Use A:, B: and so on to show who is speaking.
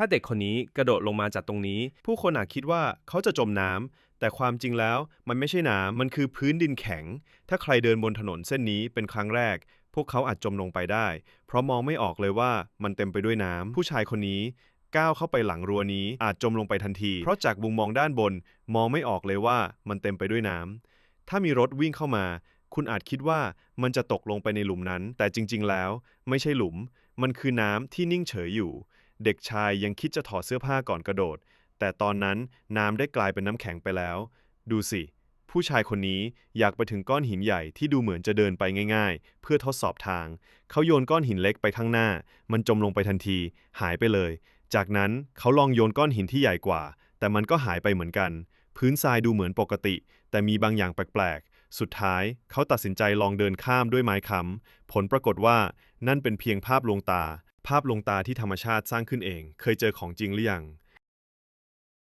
A: ถ้าเด็กคนนี้กระโดดลงมาจากตรงนี้ ผู้คนอาจคิดว่าเขาจะจมน้ำแต่ความจริงแล้วมันไม่ใช่น้ำมันคือพื้นดินแข็ง ถ้าใครเดินบนถนนเส้นนี้เป็นครั้งแรก พวกเขาอาจจมลงไปได้ เพราะมองไม่ออกเลยว่ามันเต็มไปด้วยน้ำผู้ชายคนนี้ก้าวเข้าไปหลังรั้วนี้อาจจมลงไปทันที เพราะจากมุมมองด้านบน มองไม่ออกเลยว่ามันเต็มไปด้วยน้ำถ้ามีรถวิ่งเข้ามา คุณอาจคิดว่ามันจะตกลงไปในหลุมนั้น แต่จริง ๆ แล้ว ไม่ใช่หลุม มันคือน้ำที่นิ่งเฉยอยู่ เด็กชายยังคิดจะถอดเสื้อผ้าก่อนกระโดด แต่ตอนนั้นน้ำได้กลายเป็นน้ำแข็งไปแล้ว ดูสิ ผู้ชายคนนี้อยากไปถึงก้อนหินใหญ่ที่ดูเหมือนจะเดินไปง่าย ๆ เพื่อทดสอบทาง เขาโยนก้อนหินเล็กไปข้างหน้า มันจมลงไปทันที หายไปเลย จากนั้นเขาลองโยนก้อนหินที่ใหญ่กว่า แต่มันก็หายไปเหมือนกัน พื้นทรายดูเหมือนปกติ แต่มีบางอย่างแปลกๆสุดท้ายเขาตัดสินใจลองเดินข้ามด้วยไม้ค้ำผลปรากฏว่านั่นเป็นเพียงภาพลวงตา ภาพลวงตาที่ธรรมชาติสร้างขึ้นเอง เคยเจอของจริงหรือยัง